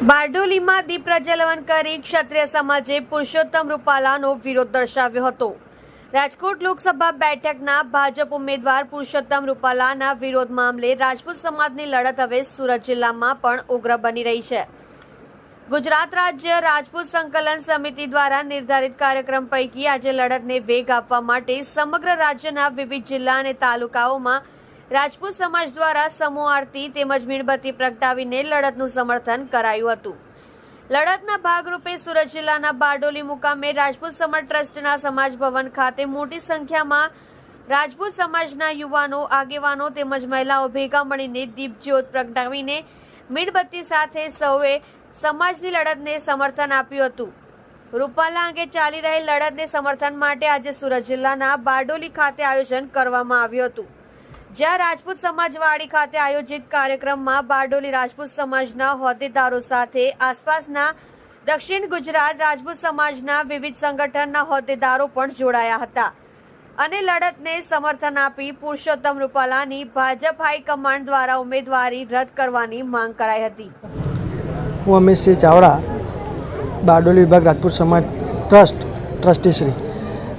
બારડોલીમાં દીપ પ્રજ્વલન કરી ક્ષત્રિય સમાજે પુરુષોત્તમ રૂપાલાનો વિરોધ દર્શાવ્યો હતો. રાજકોટ લોકસભા બેઠકના ભાજપ ઉમેદવાર પુરુષોત્તમ રૂપાલાના વિરોધ મામલે રાજપૂત સમાજની લડત હવે સુરત જિલ્લામાં પણ ઉગ્ર બની રહી છે. ગુજરાત રાજ્ય રાજપૂત સંકલન સમિતિ દ્વારા નિર્ધારિત કાર્યક્રમ પૈકી આજે લડતને વેગ આપવા માટે સમગ્ર રાજ્યના વિવિધ જિલ્લા અને તાલુકાઓમાં રાજપૂત સમાજ દ્વારા સમૂહ આરતી તેમજ મીણબત્તી પ્રગટાવીને લડતનું સમર્થન કરાયું હતું. લડતના ભાગરૂપે સુરત જિલ્લાના બારડોલી મુકામે રાજપૂત સમાજ ટ્રસ્ટના સમાજ ભવન ખાતે મોટી સંખ્યામાં રાજપૂત સમાજના યુવાનો, આગેવાનો તેમજ મહિલાઓ ભેગા મળીને દીપજ્યોત પ્રગટાવીને મીણબત્તી સાથે સૌએ સમાજની લડતને સમર્થન આપ્યું હતું. રૂપાલા અંગે ચાલી રહેલ લડતને સમર્થન માટે આજે સુરત જિલ્લાના બારડોલી ખાતે આયોજન કરવામાં આવ્યું હતું. જ્યાં રાજપૂત સમાજવાડી ખાતે આયોજિત કાર્યક્રમમાં બારડોલી રાજપૂત સમાજના હોદ્દેદારો સાથે આસપાસના દક્ષિણ ગુજરાત રાજપૂત સમાજના વિવિધ સંગઠનના હોદ્દેદારો પણ જોડાયા હતા. અને લડતને સમર્થન આપી પુરુષોત્તમ રૂપાલાની ભાજપ હાઈકમાન્ડ દ્વારા ઉમેદવારી રદ કરવાની માંગ કરાઈ હતી. હું અમિતસિંહ ચાવડા, બારડોલી વિભાગ રાજપૂત સમાજ ટ્રસ્ટ, ટ્રસ્ટીશ્રી.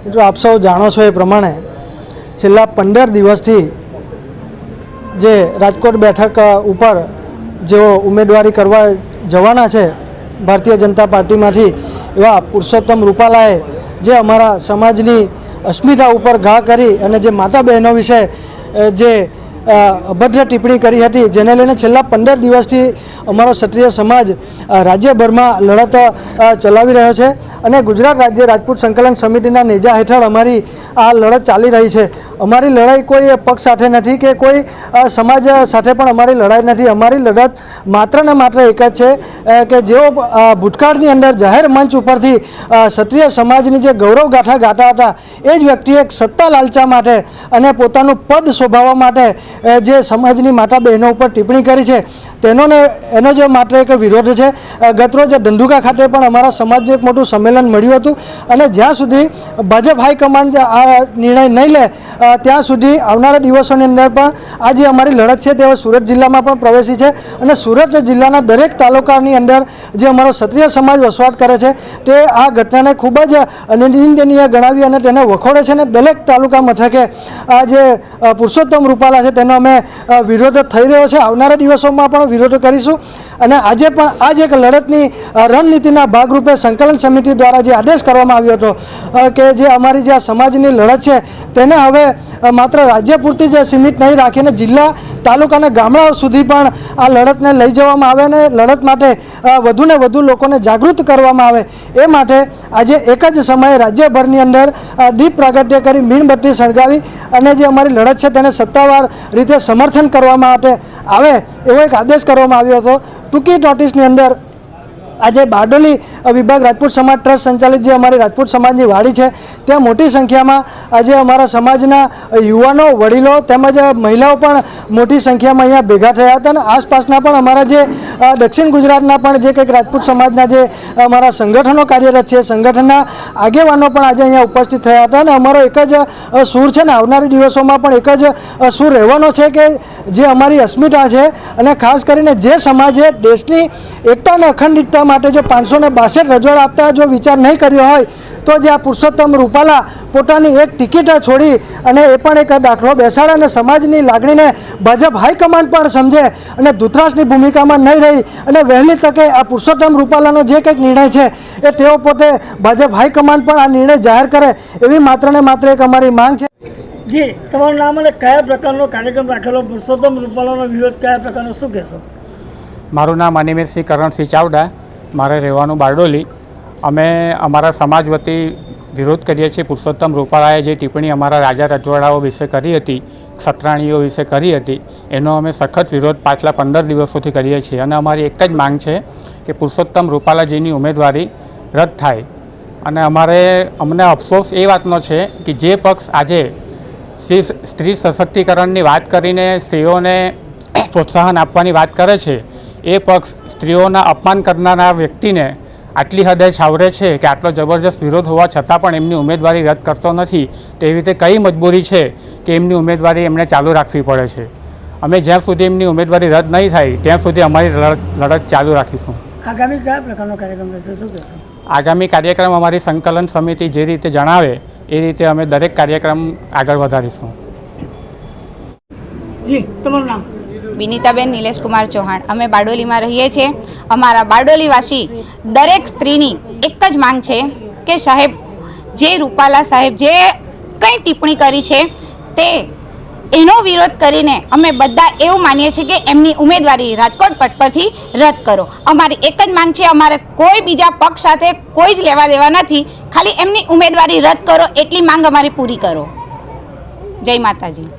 જો આપ સૌ જાણો છો એ પ્રમાણે છેલ્લા પંદર દિવસથી જે રાજકોટ બેઠક ઉપર જેઓ ઉમેદવારી કરવા જવાના છે ભારતીય જનતા પાર્ટીમાંથી એવા પુરુષોત્તમ રૂપાલાએ જે અમારા સમાજની અસ્મિતા ઉપર ઘા કરી અને જે માતા બહેનો વિશે જે અભદ્ર ટિપ્પણી કરી હતી, જેને લઈને છેલ્લા પંદર દિવસથી અમારો ક્ષત્રિય સમાજ રાજ્યભરમાં લડત ચલાવી રહ્યો છે અને ગુજરાત રાજ્ય રાજપૂત સંકલન સમિતિના નેજા હેઠળ અમારી આ લડત ચાલી રહી છે. અમારી લડાઈ કોઈ પક્ષ સાથે નથી કે કોઈ સમાજ સાથે પણ અમારી લડાઈ નથી. અમારી લડત માત્ર ને માત્ર એક જ છે કે જેઓ ભૂતકાળની અંદર જાહેર મંચ ઉપરથી ક્ષત્રિય સમાજની જે ગૌરવ ગાથા ગાતા હતા, એ જ વ્યક્તિએ સત્તા લાલચા માટે અને પોતાનું પદ શોભાવવા માટે જે સમાજની માતા બહેનો ઉપર ટિપ્પણી કરી છે, તેનો ને એનો જે માત્ર એક વિરોધ છે. ગતરોજ ધંધુકા ખાતે પણ અમારા સમાજનું એક મોટું સંમેલન મળ્યું હતું અને જ્યાં સુધી ભાજપ હાઈકમાન્ડ આ નિર્ણય નહીં લે ત્યાં સુધી આવનારા દિવસોની અંદર પણ આ જે અમારી લડત છે તે સુરત જિલ્લામાં પણ પ્રવેશી છે અને સુરત જિલ્લાના દરેક તાલુકાની અંદર જે અમારો ક્ષત્રિય સમાજ વસવાટ કરે છે, તે આ ઘટનાને ખૂબ જ નિંદનીય ગણાવી અને તેને વખોડે છે અને દરેક તાલુકા મથકે આ જે પુરુષોત્તમ રૂપાલા છે તેનો અમે વિરોધ થઈ રહ્યો છે. આવનારા દિવસોમાં પણ વિરોધ કરીશું. અને આજે પણ આ જ એક લડતની રણનીતિના ભાગરૂપે સંકલન સમિતિ દ્વારા જે આદેશ કરવામાં આવ્યો હતો કે જે અમારી જે સમાજની લડત છે, તેને હવે માત્ર રાજ્ય પૂરતી જ સીમિત નહીં રાખીને જિલ્લા, તાલુકા ગામડાઓ સુધી પણ આ લડતને લઈ જવામાં આવે અને લડત માટે વધુને વધુ લોકોને જાગૃત કરવામાં આવે એ માટે આજે એક જ સમયે રાજ્યભરની અંદર દીપ પ્રાગટ્ય કરી મીણબત્તી સળગાવી અને જે અમારી લડત છે તેને સત્તાવાર રીતે સમર્થન કરવા માટે આવે એવો એક આદેશ કરવામાં આવ્યો હતો. ટૂંકી નોટિસની અંદર આજે બારડોલી વિભાગ રાજપૂત સમાજ ટ્રસ્ટ સંચાલિત જે અમારી રાજપૂત સમાજની વાડી છે, ત્યાં મોટી સંખ્યામાં આજે અમારા સમાજના યુવાનો, વડીલો તેમજ મહિલાઓ પણ મોટી સંખ્યામાં અહીંયા ભેગા થયા હતા અને આસપાસના પણ અમારા જે દક્ષિણ ગુજરાતના પણ જે કંઈક રાજપૂત સમાજના જે અમારા સંગઠનો કાર્યરત છે, સંગઠનના આગેવાનો પણ આજે અહીંયા ઉપસ્થિત થયા હતા અને અમારો એક જ સૂર છે ને આવનારી દિવસોમાં પણ એક જ સૂર રહેવાનો છે કે જે અમારી અસ્મિતા છે અને ખાસ કરીને જે સમાજે દેશની એકતા અને અખંડિતતા માટે જો પાંચસો ને બાસઠ રજવાડ આપતા જો વિચાર નહીં કર્યો હોય તો જે આ પુરુષોત્તમ રૂપાલા પોતાની એક ટિકિટ છોડી અને એ પણ એક દાખલો બેસાડે અને સમાજની લાગણીને ભાજપ હાઈકમાન્ડ પણ સમજે અને ધૂતરાષ્ટ્રની ભૂમિકામાં નહીં રહી અને વહેલી તકે આ પુરુષોત્તમ રૂપાલાનો જે કંઈક નિર્ણય છે એ તેઓ પોતે ભાજપ હાઈકમાન્ડ પણ આ નિર્ણય જાહેર કરે એવી માત્ર ને માત્ર એક અમારી માંગ છે. જી તમારું નામ અને કયા પ્રકારનો કાર્યક્રમ રાખેલો? પુરુષોત્તમ રૂપાલાનો વિરોધ કયા પ્રકારનો? શું કહેશો? મારું નામ અનિમેષસિંહ કરણસિંહ ચાવડા. મારે રહેવાનું બારડોલી. અમે અમારા સમાજ વતી વિરોધ કરીએ છીએ. પુરુષોત્તમ રૂપાળાએ જે ટિપ્પણી અમારા રાજા રજવાડાઓ વિશે કરી હતી સત્રાણીઓ વિશે કરી હતી, એનો અમે સખત વિરોધ પાછલા પંદર દિવસોથી કરીએ છીએ. અને અમારી એક જ માંગ છે કે પુરુષોત્તમ રૂપાલાજીની ઉમેદવારી રદ થાય. અને અમારે, અમને અફસોસ એ વાતનો છે કે જે પક્ષ આજે સ્ત્રી સશક્તિકરણની વાત કરીને સ્ત્રીઓને પ્રોત્સાહન આપવાની વાત કરે છે એ પક્ષ સ્ત્રીઓના અપમાન કરનારા વ્યક્તિને આટલી હદે છાવરે છે કે આટલો જબરજસ્ત વિરોધ હોવા છતાં પણ એમની ઉમેદવારી રદ કરતો નથી તેવી રીતે કઈ મજબૂરી છે કે એમની ઉમેદવારી એમને ચાલુ રાખવી પડે છે? અમે જ્યાં સુધી એમની ઉમેદવારી રદ નહીં થાય ત્યાં સુધી અમારી લડત લડત ચાલુ રાખીશું. આગામી કયા પ્રકારનો કાર્યક્રમ રહેશે? શું આગામી કાર્યક્રમ અમારી સંકલન સમિતિ જે રીતે જણાવે એ રીતે અમે દરેક કાર્યક્રમ આગળ વધારીશું. જી તમારું નામ? વિનીતાબેન નિલેશકુમાર ચૌહાણ. અમે બારડોલીમાં રહીએ છીએ. અમારા બારડોલીવાસી દરેક સ્ત્રીની એક જ માંગ છે કે સાહેબ, જે રૂપાલા સાહેબ જે કંઈ ટિપ્પણી કરી છે તે એનો વિરોધ કરીને અમે બધા એવું માનીએ છીએ કે એમની ઉમેદવારી રાજકોટ પટ પરથી રદ કરો. અમારી એક જ માંગ છે, અમારે કોઈ બીજા પક્ષ સાથે કોઈ જ લેવા દેવા નથી. ખાલી એમની ઉમેદવારી રદ કરો, એટલી માંગ અમારી પૂરી કરો. જય માતાજી.